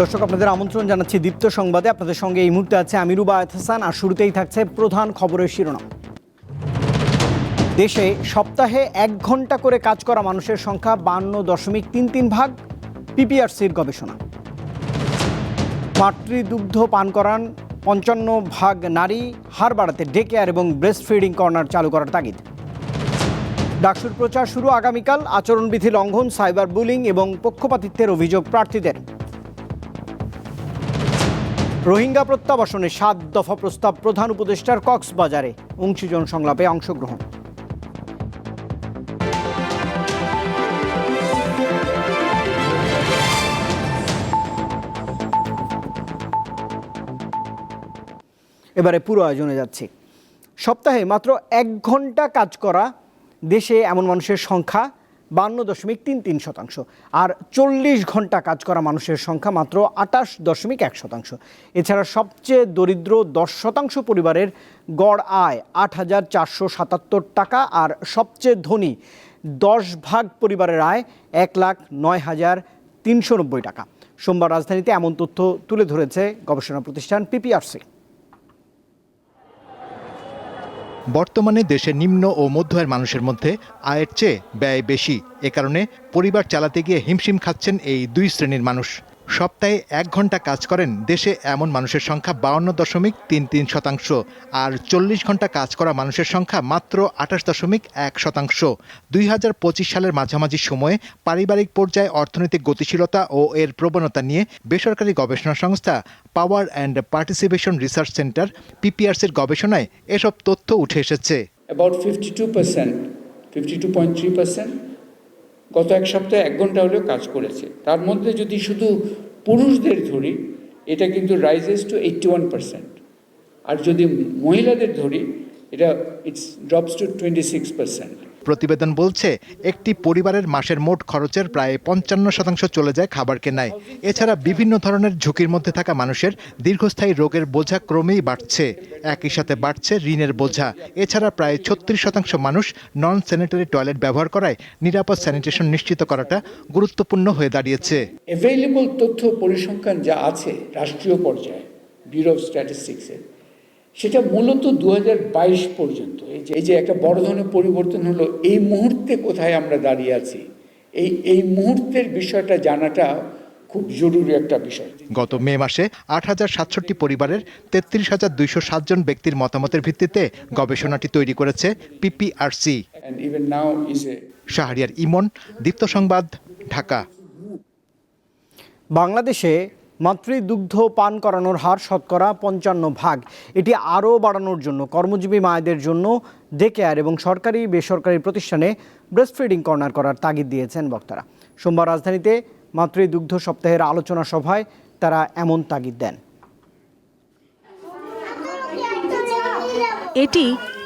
দর্শক, আপনাদের আমন্ত্রণ জানাচ্ছি দীপ্ত সংবাদে। আপনাদের সঙ্গে এই মুহূর্তে আছে আমিরুবা আয়াত হাসান আর শুরুতেই থাকছে প্রধান খবরের শিরোনাম। দেশে সপ্তাহে এক ঘণ্টা করে কাজ করা মানুষের সংখ্যা বান্ন দশমিক তিন তিন ভাগ, পিপিআরসির গবেষণা। মাতৃদুগ্ধ পান করান পঞ্চান্ন ভাগ নারী, হার বাড়াতে ডে কেয়ার এবং ব্রেস্ট ফিডিং কর্নার চালু করার তাগিদ। ডাকসুর প্রচার শুরু আগামীকাল, আচরণবিধি লঙ্ঘন, সাইবার বুলিং এবং পক্ষপাতিত্বের অভিযোগ প্রার্থীদের। রোহিঙ্গা প্রত্যাবাসনে সাত দফা প্রস্তাব প্রধান উপদেষ্টার কক্সবাজারে। অংশীজন সংলাপে অংশগ্রহণ। এবারে পুরো আয়োজনে যাচ্ছি। সপ্তাহে মাত্র এক ঘণ্টা কাজ করা দেশে এমন মানুষের সংখ্যা বান্ন দশমিক তিন তিন শতাংশ আর চল্লিশ ঘণ্টা কাজ করা মানুষের সংখ্যা মাত্র আটাশ দশমিক এক শতাংশ। এছাড়া সবচেয়ে দরিদ্র দশ শতাংশ পরিবারের গড় আয় আট হাজার চারশো সাতাত্তর টাকা আর সবচেয়ে ধনী দশ ভাগ পরিবারের আয় এক লাখ নয় হাজার তিনশো নব্বই টাকা। সোমবার রাজধানীতে এমন তথ্য তুলে ধরেছে গবেষণা প্রতিষ্ঠান পিপিআরসি। বর্তমানে দেশে নিম্ন ও মধ্য আয়ের মানুষের মধ্যে আয়ের চেয়ে ব্যয় বেশি। এ কারণে পরিবার চালাতে গিয়ে হিমশিম খাচ্ছেন এই দুই শ্রেণির মানুষ। সপ্তাহে এক ঘণ্টা কাজ করেন দেশে এমন মানুষের সংখ্যা বাউন্ন দশমিক তিন তিন শতাংশ আর চল্লিশ ঘণ্টা কাজ করা মানুষের সংখ্যা মাত্র আঠাশ দশমিক এক শতাংশ। দুই হাজার পঁচিশ সালের মাঝামাঝি সময়ে পারিবারিক পর্যায়ে অর্থনৈতিক গতিশীলতা ও এর প্রবণতা নিয়ে বেসরকারি গবেষণা সংস্থা power and participation research centre পিপিআরসির গবেষণায় এসব তথ্য উঠে এসেছে। About 52%, 52.3% গত এক সপ্তাহে এক ঘণ্টা হলেও কাজ করেছে। তার মধ্যে যদি শুধু পুরুষদের ধরি, এটা কিন্তু rises to eighty one percent আর যদি মহিলাদের ধরি, এটা it's drops to twenty six percent প্রতিবেদন বলছে, একটি পরিবারের মাসের মোট খরচের প্রায় পঞ্চান্ন শতাংশ চলে যায় খাবার কেনায়। এছাড়া বিভিন্ন ধরনের ঝুঁকির মধ্যে থাকা মানুষের দীর্ঘস্থায়ী রোগের বোঝা ক্রমেই বাড়ছে। একই সাথে বাড়ছে ঋণের বোঝা। এছাড়া প্রায় ছত্রিশ শতাংশ মানুষ নন স্যানিটারি টয়লেট ব্যবহার করায় নিরাপদ স্যানিটেশন নিশ্চিত করাটা গুরুত্বপূর্ণ হয়ে দাঁড়িয়েছে। তথ্য পরিসংখ্যান যা আছে রাষ্ট্রীয় পর্যায়ে ব্যুরো অফ স্ট্যাটিস্টিক্সের সেটা মূলত দু হাজার বাইশ পর্যন্ত। এই যে এই যে একটা বড় ধরনের পরিবর্তন হলো এই মুহূর্তে কোথায় আমরা দাঁড়িয়ে আছি? এই এই মুহূর্তের বিষয়টা জানাটা খুব জরুরি একটা বিষয়। গত মে মাসে আট হাজার সাতষট্টি পরিবারের তেত্রিশ হাজার দুইশো সাতজন ব্যক্তির মতামতের ভিত্তিতে গবেষণাটি তৈরি করেছে PPRC and even now Shahriar Emon Deepto সংবাদ ঢাকা। বাংলাদেশে মাতৃদুগ্ধ পান করানোর হার শতকরা পঞ্চান্ন ভাগ। এটি আরও বাড়ানোর জন্য কর্মজীবী মায়েদের জন্য ডে কেয়ার এবং সরকারি বেসরকারি প্রতিষ্ঠানে ব্রেস্ট ফিডিং কর্নার করার তাগিদ দিয়েছেন বক্তারা। সোমবার রাজধানীতে মাতৃদুগ্ধ সপ্তাহের আলোচনা সভায় তারা এমন তাগিদ দেন। এটি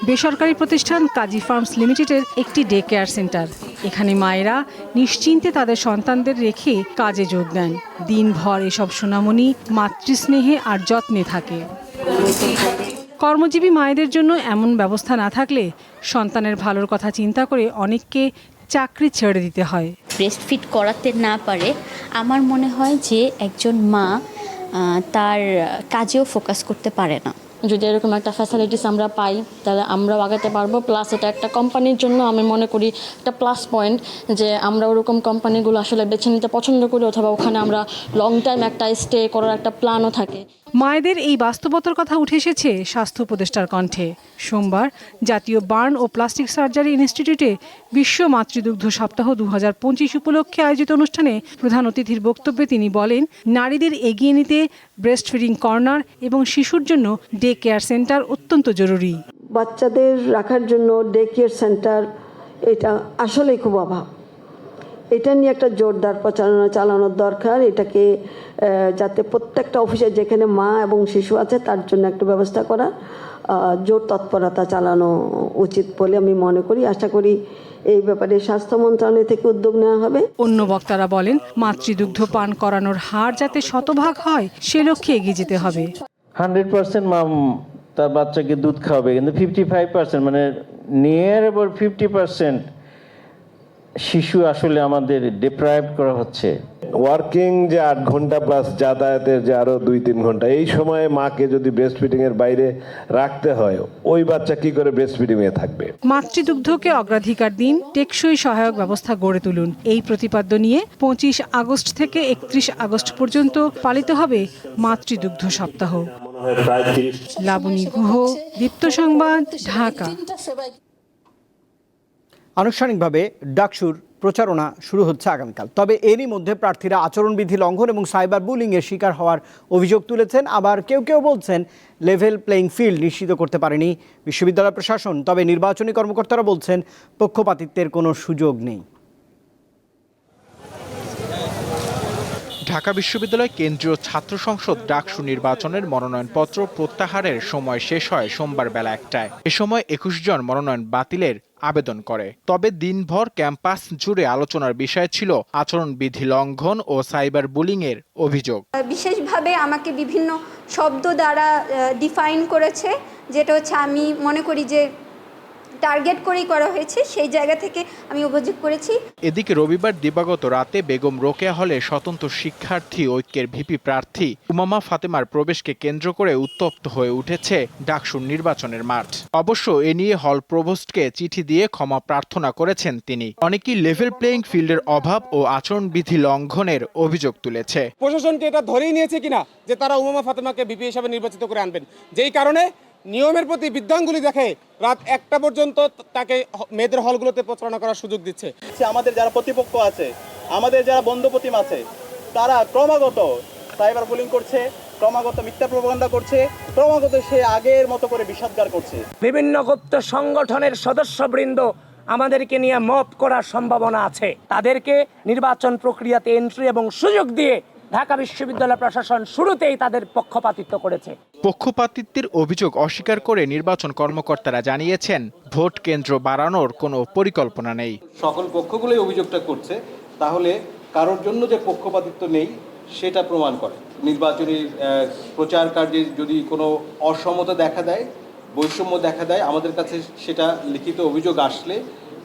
বেসরকারি প্রতিষ্ঠান কাজী ফার্মস লিমিটেডের একটি ডে কেয়ার সেন্টার। এখানে মায়েরা নিশ্চিন্তে তাদের সন্তানদের রেখে কাজে যোগ দেন। দিনভর এসব সোনামণি মাতৃস্নেহে আর যত্নে থাকে। কর্মজীবী মায়েদের জন্য এমন ব্যবস্থা না থাকলে সন্তানের ভালোর কথা চিন্তা করে অনেককে চাকরি ছেড়ে দিতে হয়। ব্রেস্ট ফিট করাতে না পারে, আমার মনে হয় যে একজন মা তার কাজেও ফোকাস করতে পারে না। যদি এরকম একটা ফ্যাসিলিটিস আমরা পাই, তাহলে আমরাও আগাতে পারব। প্লাস এটা একটা কোম্পানির জন্য আমি মনে করি একটা প্লাস পয়েন্ট যে আমরা ওরকম কোম্পানিগুলো আসলে বেছে নিতে পছন্দ করি, অথবা ওখানে আমরা লং টাইম একটা স্টে করার একটা প্ল্যানও থাকে। মায়েদের এই বাস্তবতার কথা উঠে এসেছে স্বাস্থ্য উপদেষ্টার কণ্ঠে। সোমবার জাতীয় বার্ন ও প্লাস্টিক সার্জারি ইনস্টিটিউটে বিশ্ব মাতৃদুগ্ধ সপ্তাহ দু হাজার পঁচিশ উপলক্ষে আয়োজিত অনুষ্ঠানে প্রধান অতিথির বক্তব্যে তিনি বলেন, নারীদের এগিয়ে নিতে ব্রেস্ট ফিডিং কর্নার এবং শিশুর জন্য ডে কেয়ার সেন্টার অত্যন্ত জরুরি। বাচ্চাদের রাখার জন্য ডে কেয়ার সেন্টার এটা আসলেই খুব অভাব। এটা নিয়ে একটা জোরদার প্রচারণা চালানোর দরকার। এটাকে যাতে প্রত্যেকটা অফিসে যেখানে মা এবং শিশু আছে তার জন্য একটা ব্যবস্থা করা জোর তৎপরতা চালানো উচিত বলে আমি মনে করি। আশা করি এই ব্যাপারে স্বাস্থ্য মন্ত্রণালয় থেকে উদ্যোগ নেওয়া হবে। অন্য বক্তারা বলেন মাতৃদুগ্ধ পান করানোর হার যাতে শতভাগ হয় সে লক্ষ্যে এগিয়ে যেতে হবে। হান্ড্রেড পার্সেন্ট মাম তার বাচ্চাকে দুধ খাওয়াবে কিন্তু ফিফটি ফাইভ পার্সেন্ট মানে নিয়ার এবার ফিফটি পার্সেন্ট শিশু আসলে আমাদের ডিপ্রাইভ করা হচ্ছে। ওয়ার্কিং যে আট ঘণ্টা প্লাস যাতায়াতের যে আরও দুই তিন ঘণ্টা এই সময়ে মাকে যদি ব্রেস্ট ফিডিং এর বাইরে রাখতে হয় ওই বাচ্চা কি করে ব্রেস্ট ফিডিং এ থাকবে? মাতৃদুগ্ধকে অগ্রাধিকার দিন টেকসই সহায়ক ব্যবস্থা গড়ে তুলুন। এই প্রতিপাদ্য নিয়ে পঁচিশ আগস্ট থেকে একত্রিশ আগস্ট পর্যন্ত পালিত হবে মাতৃদুগ্ধ সপ্তাহ। লাবণী গুহ দীপ্ত সংবাদ ঢাকা। আনুষ্ঠানিকভাবে ডাকসুর প্রচারণা শুরু হচ্ছে আগামীকাল। তবে এরই মধ্যে প্রার্থীরা আচরণবিধি লঙ্ঘন এবং সাইবার বুলিংয়ের শিকার হওয়ার অভিযোগ তুলেছেন। আবার কেউ কেউ বলছেন লেভেল প্লেইং ফিল্ড নিশ্চিত করতে পারেনি বিশ্ববিদ্যালয় প্রশাসন। তবে নির্বাচনী কর্মকর্তারা বলছেন পক্ষপাতিত্বের কোনো সুযোগ নেই। ঢাকা বিশ্ববিদ্যালয় কেন্দ্রীয় ছাত্র সংসদ ডাকসু নির্বাচনের মনোনয়নপত্র প্রত্যাহারের সময় শেষ হয় সোমবার বেলা একটায়। এ সময় একুশ জন মনোনয়ন বাতিলের আবেদন করে। তবে দিনভর ক্যাম্পাস জুড়ে আলোচনার বিষয় ছিল আচরণবিধি লঙ্ঘন ও সাইবার বুলিংয়ের অভিযোগ। বিশেষভাবে আমাকে বিভিন্ন শব্দ দ্বারা ডিফাইন করেছে, যেটা হচ্ছে আমি মনে করি যে টার্গেট করেই করা হয়েছে সেই জায়গা থেকে আমি অভিযোগ করেছি। এদিকে রবিবার দিবাগত রাতে বেগম রোকেয়া হলে স্বতন্ত্র শিক্ষার্থী ঐক্যের ভিপি প্রার্থী উমামা ফাতেমার প্রবেশকে কেন্দ্র করে উত্তপ্ত হয়ে উঠেছে ডাকসুর নির্বাচনের মাঠ। অবশ্য এ নিয়ে হল প্রভোস্টকে চিঠি দিয়ে ক্ষমা প্রার্থনা করেছেন তিনি। অনেকেই লেভেল প্লেইং ফিল্ডের অভাব ও আচরণবিধি লঙ্ঘনের অভিযোগ তুলেছে। প্রশাসনকে এটা ধরেই নিয়েছে কিনা যে তারা উমামা ফাতেমাকে বিপি হিসাবে নির্বাচিত করে আনবেন? যেই কারণে নিয়মের প্রতি বিদ্যাঙ্গুলি দেখে রাত একটা পর্যন্ত তাকে হ- মেয়েদের হলগুলোতে প্রচারণা করার সুযোগ দিচ্ছে। আমাদের যারা প্রতিপক্ষ আছে আমাদের যারা বন্ধুপ্রতিম আছে তারা ক্রমাগত সাইবার বুলিং করছে ক্রমাগত মিথ্যা প্রবন্ধা করছে ক্রমাগত সে আগের মতো করে বিষাদগার করছে। বিভিন্ন গুপ্ত সংগঠনের সদস্যবৃন্দ আমাদেরকে নিয়ে মপ করার সম্ভাবনা আছে। তাদেরকে নির্বাচন প্রক্রিয়াতে এন্ট্রি এবং সুযোগ দিয়ে ঢাকা বিশ্ববিদ্যালয় প্রশাসন শুরুতেই তাদের পক্ষপাতিত্ব করেছে। পক্ষপাতিত্বের অভিযোগ অস্বীকার করে নির্বাচন কর্মকর্তারা জানিয়েছেন ভোট কেন্দ্র বাড়ানোর কোনো পরিকল্পনা নেই। সকল পক্ষগুলোই অভিযোগটা করছে তাহলে কারোর জন্য যে পক্ষপাতিত্ব নেই সেটা প্রমাণ করে। নির্বাচনী প্রচার কার্যে যদি কোনো অসমতা দেখা দেয় বৈষম্য দেখা দেয় আমাদের কাছে সেটা লিখিত অভিযোগ আসলে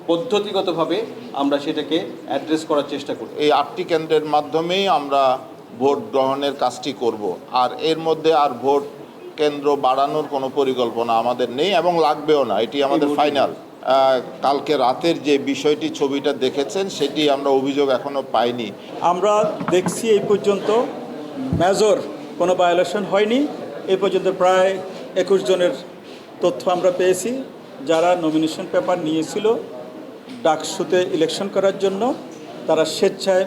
পদ্ধতিগতভাবে আমরা সেটাকে অ্যাড্রেস করার চেষ্টা করি। এই আটটি কেন্দ্রের মাধ্যমেই আমরা ভোট গ্রহণের কাজটি করব। আর এর মধ্যে আর ভোট কেন্দ্র বাড়ানোর কোনো পরিকল্পনা আমাদের নেই এবং লাগবেও না। এটি আমাদের ফাইনাল কালকে রাতের যে বিষয়টি ছবিটা দেখেছেন সেটি আমরা অভিযোগ এখনও পাইনি। আমরা দেখছি এই পর্যন্ত মেজর কোনো ভায়োলেশন হয়নি। এই পর্যন্ত প্রায় একুশ জনের তথ্য আমরা পেয়েছি। যারা নমিনেশন পেপার নিয়েছিল ডাকসুতে ইলেকশন করার জন্য তারা স্বেচ্ছায়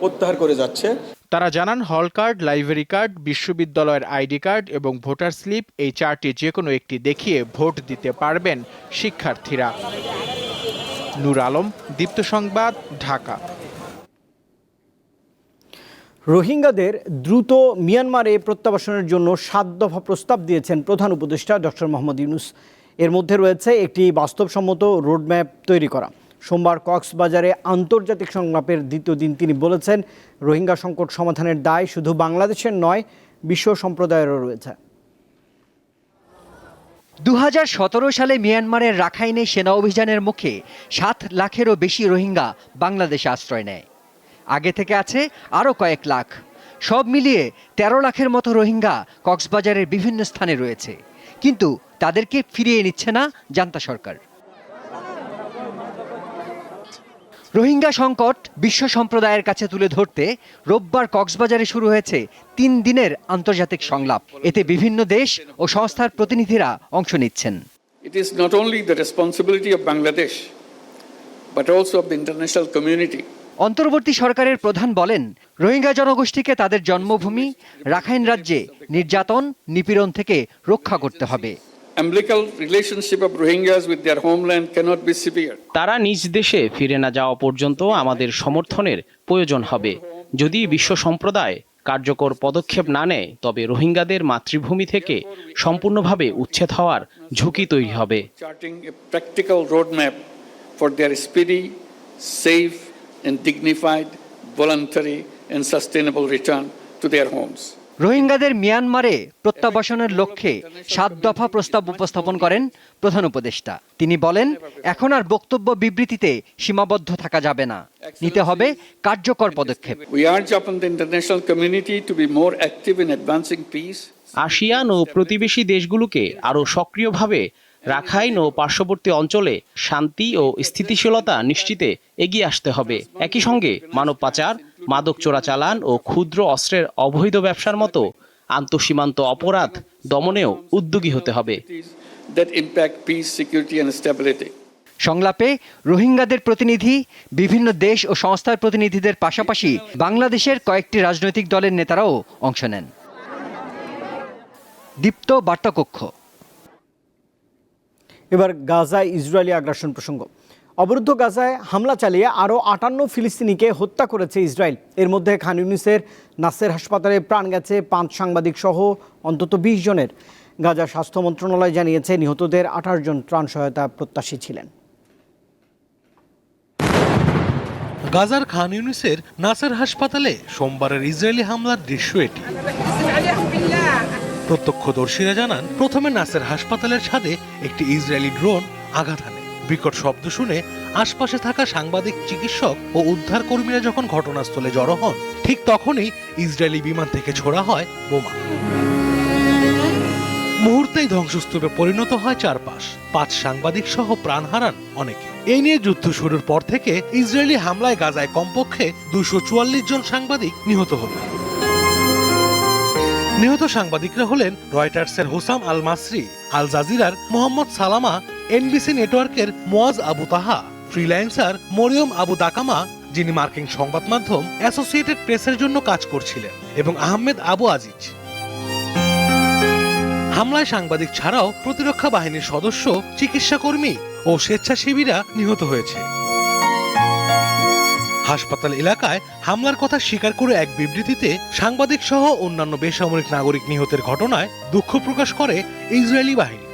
প্রত্যাহার করে যাচ্ছে। তারা জানান, হল কার্ড, লাইব্রেরি কার্ড, বিশ্ববিদ্যালয়ের আইডি কার্ড এবং ভোটার স্লিপ এই চারটি যে কোনো একটি দেখিয়ে ভোট দিতে পারবেন শিক্ষার্থীরা। নূর আলম, দীপ্ত সংবাদ, ঢাকা। রোহিঙ্গাদের দ্রুত মিয়ানমারে প্রত্যাবাসনের জন্য সাত দফা প্রস্তাব দিয়েছেন প্রধান উপদেষ্টা ডক্টর মোহাম্মদ ইউনুস। এর মধ্যে রয়েছে একটি বাস্তবসম্মত রোডম্যাপ তৈরি করা। সোমবার কক্সবাজারে আন্তর্জাতিক সংলাপের দ্বিতীয় দিন তিনি বলেছেন, রোহিঙ্গা সংকট সমাধানের দায় শুধু বাংলাদেশের নয়, বিশ্ব সম্প্রদায়েরও রয়েছে। দু হাজার সতেরো সালে মিয়ানমারের রাখাইনে সেনা অভিযানের মুখে সাত লাখেরও বেশি রোহিঙ্গা বাংলাদেশে আশ্রয় নেয়। আগে থেকে আছে আরও কয়েক লাখ। সব মিলিয়ে ১৩ লাখের মতো রোহিঙ্গা কক্সবাজারের বিভিন্ন স্থানে রয়েছে। কিন্তু তাদেরকে ফিরিয়ে নিচ্ছে না জান্তা সরকার। রোহিঙ্গা সংকট বিশ্ব সম্প্রদায়ের কাছে তুলে ধরতে রোববার কক্সবাজারে শুরু হয়েছে তিন দিনের আন্তর্জাতিক সংলাপ। এতে বিভিন্ন দেশ ও সংস্থার প্রতিনিধিরা অংশ নিচ্ছেন। It is not only the responsibility of Bangladesh, but also of the international community. অন্তর্বর্তী সরকারের প্রধান বলেন রোহিঙ্গা জনগোষ্ঠীকে তাদের জন্মভূমি রাখাইন রাজ্যে নির্যাতন নিপীড়ন থেকে রক্ষা করতে হবে। তারা নিজ দেশে ফিরে না যাওয়া পর্যন্ত আমাদের সমর্থনের প্রয়োজন হবে। যদি বিশ্ব সম্প্রদায় কার্যকর পদক্ষেপ না নেয় তবে রোহিঙ্গাদের মাতৃভূমি থেকে সম্পূর্ণভাবে উচ্ছেদ হওয়ার ঝুঁকি তৈরি হবে। Safe in dignified voluntary in sustainable return to their homes রোহিঙ্গাদের মিয়ানমারে প্রত্যাবাসনের লক্ষ্যে সাত দফা প্রস্তাব উপস্থাপন করেন প্রধান উপদেষ্টা। তিনি বলেন এখন আর বক্তব্য বিবৃতিতে সীমাবদ্ধ থাকা যাবে না। নিতে হবে কার্যকর পদক্ষেপ। আসিয়ান ও প্রতিবেশী দেশগুলোকে আরও সক্রিয়ভাবে রাখাইন ও পার্শ্ববর্তী অঞ্চলে শান্তি ও স্থিতিশীলতা নিশ্চিতে এগিয়ে আসতে হবে। একই সঙ্গে মানব পাচার মাদক চোরাচালান ও ক্ষুদ্র অস্ত্রের অবৈধ ব্যবসার মতো আন্তঃসীমান্ত অপরাধ দমনেও উদ্যোগী হতে হবে। That impact peace, security and stability. সংলাপে রোহিঙ্গাদের প্রতিনিধি বিভিন্ন দেশ ও সংস্থার প্রতিনিধিদের পাশাপাশি বাংলাদেশের কয়েকটি রাজনৈতিক দলের নেতারাও অংশ নেন। দীপ্ত বার্তাকক্ষ। এবার গাজায় ইসরায়েলি আগ্রাসন প্রসঙ্গ। অবরুদ্ধ গাজায় হামলা চালিয়ে আরও আটান্ন ফিলিস্তিনিকে হত্যা করেছে ইসরায়েল। এর মধ্যে খান ইউনিসের নাসের হাসপাতালে প্রাণ গেছে পাঁচ সাংবাদিক সহ অন্তত বিশ জনের। গাজা স্বাস্থ্য মন্ত্রণালয় জানিয়েছে নিহতদের আঠাশ জন ত্রাণ সহায়তা প্রত্যাশী ছিলেন। গাজার খান ইউনিসের নাসের হাসপাতালে সোমবারের ইসরায়েলি হামলার দৃশ্য এটি। প্রত্যক্ষদর্শীরা জানান, প্রথমে নাসের হাসপাতালের ছাদে একটি ইসরায়েলি ড্রোন আঘাত হানে। বিকট শব্দ শুনে আশপাশে থাকা সাংবাদিক, চিকিৎসক ও উদ্ধার কর্মীরা যখন ঘটনাস্থলে জড়ো হন, ঠিক তখনই ইসরায়েলি বিমান থেকে ছোড়া হয় বোমা। মুহূর্তেই ধ্বংসস্তূপে পরিণত হয় চারপাশ। পাঁচ সাংবাদিক সহ প্রাণ হারান অনেকে। এই নিয়ে যুদ্ধ শুরুর পর থেকে ইসরায়েলি হামলায় গাজায় কমপক্ষে দুশো চুয়াল্লিশ জন সাংবাদিক নিহত হল নিহত সাংবাদিকরা হলেন রয়টার্সের হোসাম আল মাসরি আল জাজিরার মোহাম্মদ সালামা এনবিসি নেটওয়ার্কের মোয়াজ আবু তাহা, ফ্রিল্যান্সার মরিয়ম আবু দাকামা, যিনি মার্কিন সংবাদ মাধ্যম অ্যাসোসিয়েটেড প্রেসের জন্য কাজ করছিলেন, এবং আহমেদ আবু আজিজ। হামলায় সাংবাদিক ছাড়াও প্রতিরক্ষা বাহিনীর সদস্য চিকিৎসা কর্মী ও স্বেচ্ছাসেবীরা নিহত হয়েছে। হাসপাতাল এলাকায় হামলার কথা স্বীকার করে এক বিবৃতিতে সাংবাদিক সহ অন্যান্য বেসামরিক নাগরিক নিহতের ঘটনায় দুঃখ প্রকাশ করে ইসরায়েলি বাহিনী।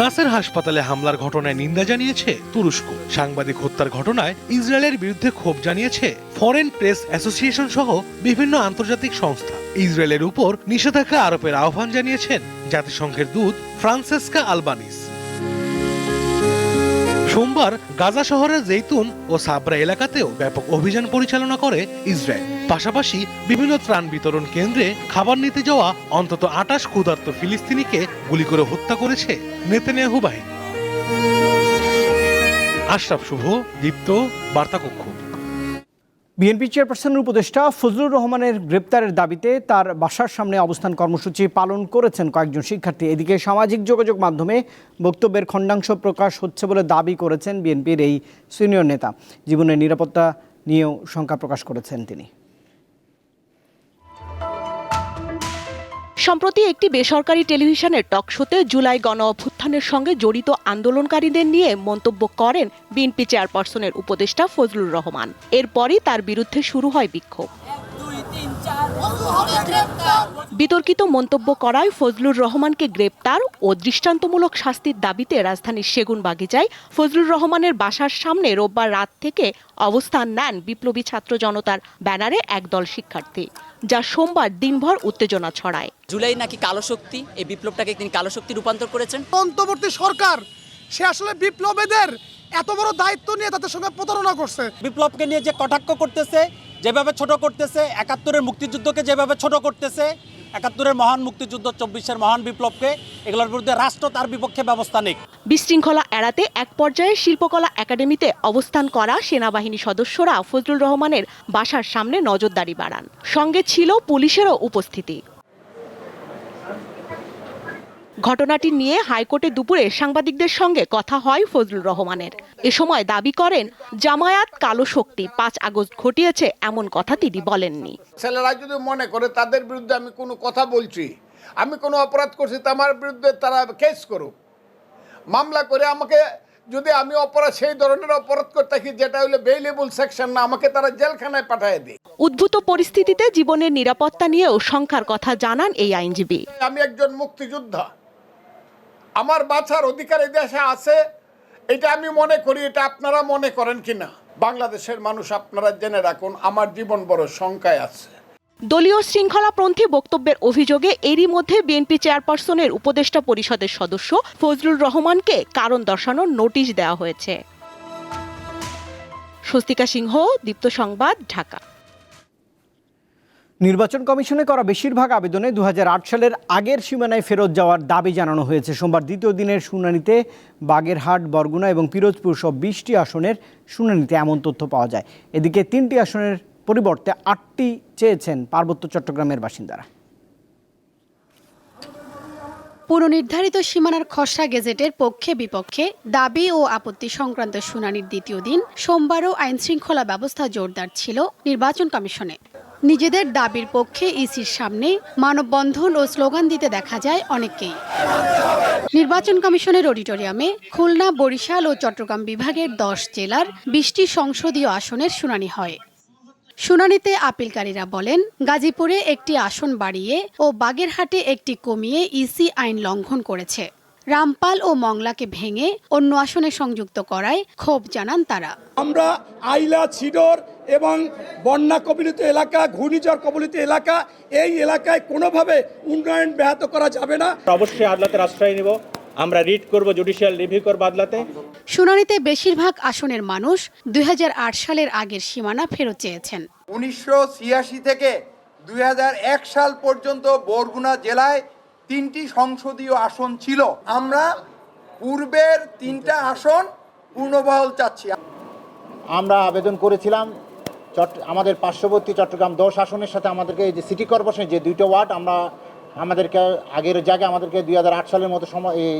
নাসের হাসপাতালে হামলার ঘটনায় নিন্দা জানিয়েছে তুরস্ক। সাংবাদিক হত্যার ঘটনায় ইসরায়েলের বিরুদ্ধে ক্ষোভ জানিয়েছে ফরেন প্রেস অ্যাসোসিয়েশন সহ বিভিন্ন আন্তর্জাতিক সংস্থা। ইসরায়েলের উপর নিষেধাজ্ঞা আরোপের আহ্বান জানিয়েছেন জাতিসংঘের দূত ফ্রান্সেসকা আলবানিস। সোমবার গাজা শহরের জেইতুন ও সাবরা এলাকাতেও ব্যাপক অভিযান পরিচালনা করে ইসরায়েল। পাশাপাশি বিভিন্ন ত্রাণ বিতরণ কেন্দ্রে খাবার নিতে যাওয়া অন্তত আটাশ ক্ষুধার্ত ফিলিস্তিনিকে গুলি করে হত্যা করেছে নেতেনেহু বাহিনী। আশরাফ শুভ, দীপ্ত, বার্তাকক্ষ। বিএনপি চেয়ারপারসনের উপদেষ্টা ফজলুর রহমানের গ্রেপ্তারের দাবিতে তার বাসার সামনে অবস্থান কর্মসূচি পালন করেছেন কয়েকজন শিক্ষার্থী। এদিকে সামাজিক যোগাযোগ মাধ্যমে বক্তব্যের খণ্ডাংশ প্রকাশ হচ্ছে বলে দাবি করেছেন বিএনপির এই সিনিয়র নেতা। জীবনের নিরাপত্তা নিয়েও শঙ্কা প্রকাশ করেছেন তিনি। সম্প্রতি একটি বেসরকারি টেলিভিশনের টক শোতে জুলাই গণ অভ্যুত্থানের সঙ্গে জড়িত আন্দোলনকারীদের নিয়ে মন্তব্য করেন বিএনপি চেয়ারপারসনের উপদেষ্টা ফজলুর রহমান। এরপরই তার বিরুদ্ধে শুরু হয় বিক্ষোভ। বিতর্কিত মন্তব্য করায় ফজলুর রহমানকে গ্রেপ্তার ও দৃষ্টান্তমূলক শাস্তির দাবিতে রাজধানীর সেগুন বাগিচায় ফজলুর রহমানের বাসার সামনে রোববার রাত থেকে অবস্থান নেন বিপ্লবী ছাত্র জনতার ব্যানারে একদল শিক্ষার্থী যা সোমবার দিনভর উত্তেজনা ছড়ায়। জুলাই নাকি কালো শক্তি? এই বিপ্লবটাকে তিনি কালো শক্তি রূপান্তর করেছেন? অন্তর্বর্তী সরকার সে আসলে বিপ্লবীদের এত বড় দায়িত্ব নিয়ে তাদের সঙ্গে প্রতারণা করছে। বিপ্লবকে নিয়ে যে কটাক্ষ করতেছে যেভাবে ছোট করতেছে, একাত্তরের মুক্তিযুদ্ধকে যেভাবে ছোট করতেছে, একাত্তরের মহান মুক্তিযুদ্ধ, চব্বিশের মহান বিপ্লবকে, এগুলোর বিরুদ্ধে রাষ্ট্র তার বিপক্ষে ব্যবস্থা নেই বিশৃঙ্খলা এড়াতে এক পর্যায়ে শিল্পকলা একাডেমিতে অবস্থান করা সেনাবাহিনী সদস্যরা ফজলুর রহমানের বাসার সামনে নজরদারি বাড়ান। সঙ্গে ছিল পুলিশেরও উপস্থিতি। ঘটনাটি নিয়ে হাইকোর্টে দুপুরে সাংবাদিকদের সঙ্গে কথা হয় ফজলুর রহমানের। এ সময় দাবি করেন জামায়াত কালো শক্তি পাঁচ আগস্ট ঘটিয়েছে এমন কথা তিনি বলেননি। ছেলেরা যদি মনে করে তাদের বিরুদ্ধে আমি কোনো কথা বলছি আমি কোনো অপরাধ করছি তা আমার বিরুদ্ধে তারা কেস করুক। মামলা করে আমাকে যদি আমি অপরাধ সেই ধরনের অপরাধ করে থাকি যেটা হলো বেইলেবল সেকশন না আমাকে তারা জেলখানায় পাঠিয়ে দিই উদ্ভূত পরিস্থিতিতে জীবনের নিরাপত্তা নিয়েও শঙ্কার কথা জানান এই আইনজীবী। আমি একজন মুক্তিযোদ্ধা। আমার বাঁচার অধিকার এই দেশে আছে, এটা আমি মনে করি, এটা আপনারা মনে করেন কিনা? বাংলাদেশের মানুষ আপনারা জেনে রাখুন, আমার জীবন বড় শঙ্কায় আছে। দলীয় শৃঙ্খলাপন্থী বক্তব্যের অভিযোগে এরই মধ্যে বিএনপি চেয়ারপারসনের উপদেষ্টা পরিষদের সদস্য ফজলুর রহমানকে কারণ দর্শানোর নোটিশ দেওয়া হয়েছে। স্বস্তিকা সিংহ, দীপ্ত সংবাদ, ঢাকা। নির্বাচন কমিশনে করা বেশিরভাগ আবেদনে দু হাজার আট সালের আগের সীমানায় ফেরত যাওয়ার দাবি জানানো হয়েছে। সোমবার দ্বিতীয় দিনের শুনানিতে বাগেরহাট, বরগুনা এবং পিরোজপুর সব বিশটি আসনের শুনানিতে এমন তথ্য পাওয়া যায়। এদিকে তিনটি আসনের পরিবর্তে আটটি চেয়েছেন পার্বত্য চট্টগ্রামের বাসিন্দারা। পুনর্নির্ধারিত সীমানার খসড়া গেজেটের পক্ষে বিপক্ষে দাবি ও আপত্তি সংক্রান্ত শুনানির দ্বিতীয় দিন সোমবারও আইন শৃঙ্খলা ব্যবস্থা জোরদার ছিল নির্বাচন কমিশনে। নিজেদের দাবির পক্ষে ইসির সামনে মানববন্ধন ও স্লোগান দিতে দেখা যায় অনেককেই। নির্বাচন কমিশনের অডিটোরিয়ামে খুলনা, বরিশাল ও চট্টগ্রাম বিভাগের দশ জেলার বিশটি সংসদীয় আসনের শুনানি হয়। শুনানিতে আপিলকারীরা বলেন, গাজীপুরে একটি আসন বাড়িয়ে ও বাগেরহাটে একটি কমিয়ে ইসি আইন লঙ্ঘন করেছে। রামপাল ও মংলাকে ভেঙে অন্য আসনে সংযুক্ত করায় ক্ষোভ জানান তারা। আমরা আইলা ছিডর এবং বন্যা কবলিত এলাকা ঘূর্ণিঝড় কবলিত এলাকা এই এলাকায় কোনোভাবে উন্নয়ন ব্যাহত করা যাবে না। অবশ্যই আদালতের আশ্রয় নিব। আমরা রিট করব জুডিশিয়াল রিভিউ করব আদালতে। শুনানিতে বেশিরভাগ আসনের মানুষ দু হাজার আট সালের আগের সীমানা ফেরত চেয়েছেন। উনিশশো ছিয়াশি থেকে দুই হাজার এক সাল পর্যন্ত বরগুনা জেলায় তিনটি সংসদীয় আসন ছিল। আমরা পূর্বের তিনটা আসন পূর্ণবহাল চাচ্ছি। আমরা আবেদন করেছিলাম চট আমাদের পার্শ্ববর্তী চট্টগ্রাম দশ আসনের সাথে আমাদেরকে এই যে সিটি কর্পোরেশনের যে দুইটা ওয়ার্ড আমরা আমাদেরকে আগের জায়গায় আমাদেরকে দুই হাজার আট সালের মতো সময় এই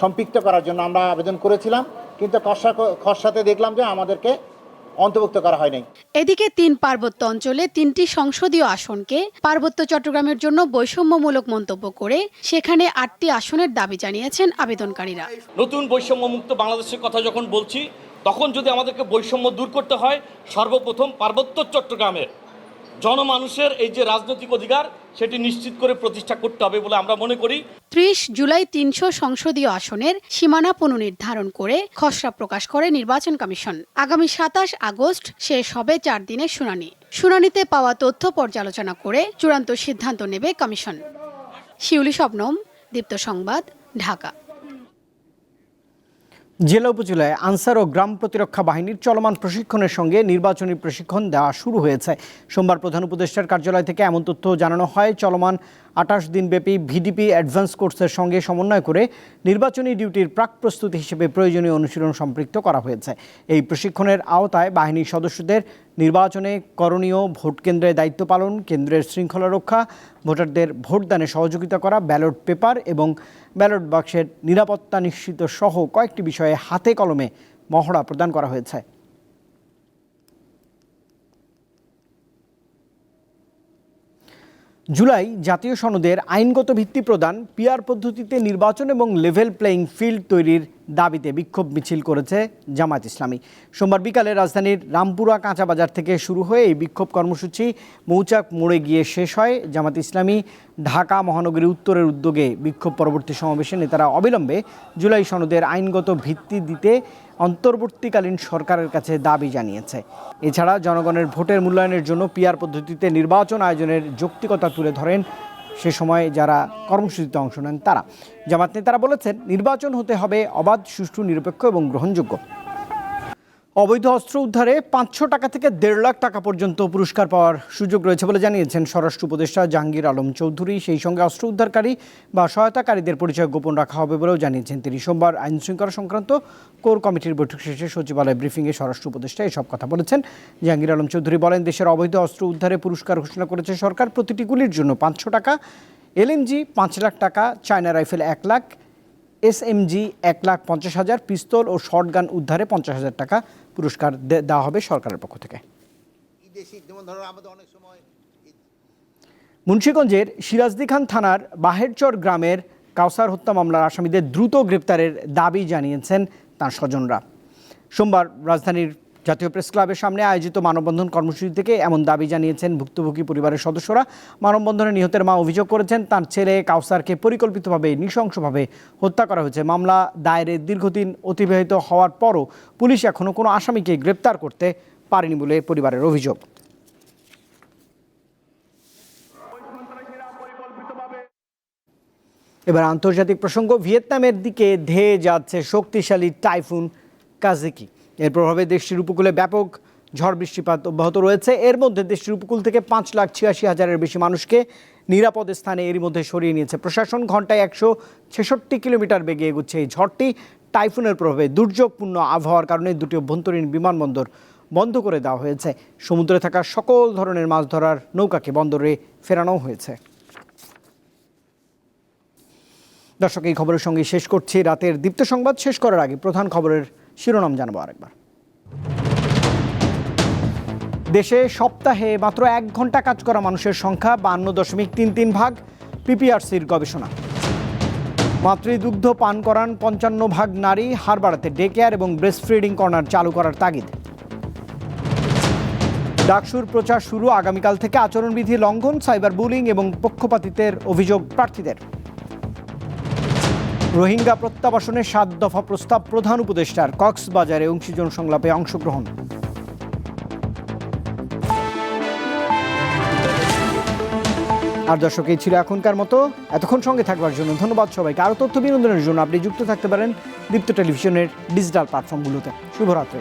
সম্পৃক্ত করার জন্য আমরা আবেদন করেছিলাম। কিন্তু খসড়া খসড়াতে দেখলাম যে আমাদেরকে অন্তর্ভুক্ত করা হয় নাই এদিকে তিন পার্বত্য অঞ্চলে তিনটি সংসদীয় আসনকে পার্বত্য চট্টগ্রামের জন্য বৈষম্যমূলক মন্তব্য করে সেখানে আটটি আসনের দাবি জানিয়েছেন আবেদনকারীরা। নতুন বৈষম্যমুক্ত বাংলাদেশের কথা যখন বলছি তখন যদি আমাদেরকে বৈষম্য দূর করতে হয়, সর্বপ্রথম পার্বত্য চট্টগ্রামের জনমানুষের এই যে রাজনৈতিক অধিকার, সেটি নিশ্চিত করে প্রতিষ্ঠা করতে হবে বলে আমরা মনে করি। ত্রিশ জুলাই তিনশো সংসদীয় আসনের সীমানা পুনর্নির্ধারণ করে খসড়া প্রকাশ করে নির্বাচন কমিশন। আগামী সাতাশ আগস্ট শেষ হবে চার দিনের শুনানি। শুনানিতে পাওয়া তথ্য পর্যালোচনা করে চূড়ান্ত সিদ্ধান্ত নেবে কমিশন। শিউলি শবনম, দীপ্ত সংবাদ, ঢাকা। জেলা উপজেলায় আনসার ও গ্রাম প্রতিরক্ষা বাহিনীর চলমান প্রশিক্ষণের সঙ্গে নির্বাচনী প্রশিক্ষণ দেওয়া শুরু হয়েছে। সোমবার প্রধান উপদেষ্টার কার্যালয় থেকে এমন তথ্য জানানো হয়, চলমান আঠাশ দিনব্যাপী ভিডিপি অ্যাডভান্স কোর্সের সঙ্গে সমন্বয় করে নির্বাচনী ডিউটির প্রাক প্রস্তুতি হিসেবে প্রয়োজনীয় অনুশীলন সম্পৃক্ত করা হয়েছে। এই প্রশিক্ষণের আওতায় বাহিনীর সদস্যদের নির্বাচনে করণীয় ভোট কেন্দ্রে দায়িত্ব পালন, কেন্দ্রের শৃঙ্খলা রক্ষা, ভোটারদের ভোটদানে সহযোগিতা করা, ব্যালট পেপার এবং ব্যালট বাক্সের নিরাপত্তা নিশ্চিত সহ কয়েকটি বিষয়ে হাতে কলমে মহড়া প্রদান করা হয়েছে। জুলাই জাতীয় সনদের আইনগত ভিত্তি প্রদান, পিআর পদ্ধতিতে নির্বাচন এবং লেভেল প্লেয়িং ফিল্ড তৈরির দাবিতে বিক্ষোভ মিছিল করেছে জামায়াত ইসলামী। সোমবার বিকালে রাজধানীর রামপুরা কাঁচা বাজার থেকে শুরু হয়ে এই বিক্ষোভ কর্মসূচি মৌচাক মোড়ে গিয়ে শেষ হয়। জামাত ইসলামী ঢাকা মহানগরী উত্তরের উদ্যোগে বিক্ষোভ পরবর্তী সমাবেশে নেতারা অবিলম্বে জুলাই সনদের আইনগত ভিত্তি দিতে অন্তর্বর্তীকালীন সরকারের কাছে দাবি জানিয়েছে। এছাড়া জনগণের ভোটের মূল্যায়নের জন্য পিয়ার পদ্ধতিতে নির্বাচন আয়োজনের যৌক্তিকতা তুলে ধরেন সে সময় যারা কর্মসূচিতে অংশ নেন তারা। জামাত নেতারা বলেছেন, নির্বাচন হতে হবে অবাধ, সুষ্ঠু, নিরপেক্ষ এবং গ্রহণযোগ্য। অবৈধ অস্ত্র উদ্ধারে পাঁচশো টাকা থেকে দেড় লাখ টাকা পর্যন্ত পুরস্কার পাওয়ার সুযোগ রয়েছে বলে জানিয়েছেন স্বরাষ্ট্র উপদেষ্টা জাহাঙ্গীর আলম চৌধুরী। সেই সঙ্গে অস্ত্র উদ্ধারকারী বা সহায়তাকারীদের পরিচয় গোপন রাখা হবে বলেও জানিয়েছেন তিনি। সোমবার আইন শৃঙ্খলা সংক্রান্ত কোর কমিটির বৈঠক শেষে সচিবালয় ব্রিফিংয়ে স্বরাষ্ট্র উপদেষ্টা এসব কথা বলেছেন। জাহাঙ্গীর আলম চৌধুরী বলেন, দেশের অবৈধ অস্ত্র উদ্ধারে পুরস্কার ঘোষণা করেছে সরকার। প্রতিটি গুলির জন্য পাঁচশো টাকা এলএমজি পাঁচ লাখ টাকা, চায়না রাইফেল এক লাখ এসএমজি এক লাখ পঞ্চাশ হাজার, পিস্তল ও শর্টগান উদ্ধারে পঞ্চাশ হাজার টাকা পুরস্কার দেওয়া হবে সরকারের পক্ষ থেকে। মুন্সীগঞ্জের সিরাজদি খান থানার বাহেরচর গ্রামের কাউসার হত্যা মামলার আসামিদের দ্রুত গ্রেপ্তারের দাবি জানিয়েছেন তার স্বজনরা। সোমবার রাজধানীর জাতীয় প্রেস ক্লাবের সামনে আয়োজিত মানববন্ধন কর্মসূচি থেকে এমন দাবি জানিয়েছেন ভুক্তভোগী পরিবারের সদস্যরা। মানববন্ধনে নিহতের মা অভিযোগ করেছেন, তার ছেলে কাউসারকে পরিকল্পিতভাবে নৃশংসভাবে হত্যা করা হয়েছে। মামলা দায়েরে দীর্ঘদিন অতিবাহিত হওয়ার পরও পুলিশ এখনও কোনো আসামিকে গ্রেপ্তার করতে পারেনি বলে পরিবারের অভিযোগ। এবার আন্তর্জাতিক প্রসঙ্গ, ভিয়েতনামের দিকে ধেয়ে যাচ্ছে শক্তিশালী টাইফুন কাজিকি। এর প্রভাবে দেশটির উপকূলে ব্যাপক ঝড় বৃষ্টিপাত অব্যাহত রয়েছে। এর মধ্যে দেশটির উপকূল থেকে পাঁচ লাখ ছিয়াশি হাজারের বেশি মানুষকে নিরাপদ স্থানে এরই মধ্যে সরিয়ে নিয়েছে। প্রশাসন ঘন্টায় একশো ছেষট্টি কিলোমিটার বেগে এগুচ্ছে এই ঝড়টি। টাইফুনের প্রভাবে দুর্যোগপূর্ণ আবহাওয়ার কারণে দুটি অভ্যন্তরীণ বিমানবন্দর বন্ধ করে দেওয়া হয়েছে। সমুদ্রে থাকা সকল ধরনের মাছ ধরার নৌকাকে বন্দরে ফেরানো হয়েছে। দর্শক, এই খবরের সঙ্গে শেষ করছি। রাতের দীপ্ত সংবাদ শেষ করার আগে প্রধান খবরের শিরোনাম জানাব আরেকবার। দেশে সপ্তাহে মাত্র এক ঘণ্টা কাজ করা মানুষের সংখ্যা বান্ন দশমিক তিন তিন ভাগ পিপিআরসির গবেষণা। মাতৃদুগ্ধ পান করান পঞ্চান্ন ভাগ নারী, হার বাড়াতে ডে কেয়ার এবং ব্রেস্ট ফিডিং কর্নার চালু করার তাগিদ। ডাকসুর প্রচার শুরু আগামীকাল থেকে আচরণবিধি লঙ্ঘন, সাইবার বুলিং এবং পক্ষপাতিত্বের অভিযোগ প্রার্থীদের। রোহিঙ্গা প্রত্যাবাসনের সাত দফা প্রস্তাব প্রধান উপদেষ্টার কক্সবাজারে অংশীজন সংলাপে অংশগ্রহণ। আর দর্শক, এই ছিল এখনকার মতো। এতক্ষণ সঙ্গে থাকবার জন্য ধন্যবাদ সবাইকে। আরও তথ্য বিনোদনের জন্য আপনি যুক্ত থাকতে পারেন দীপ্ত টেলিভিশনের ডিজিটাল প্ল্যাটফর্মগুলোতে। শুভরাত্রি।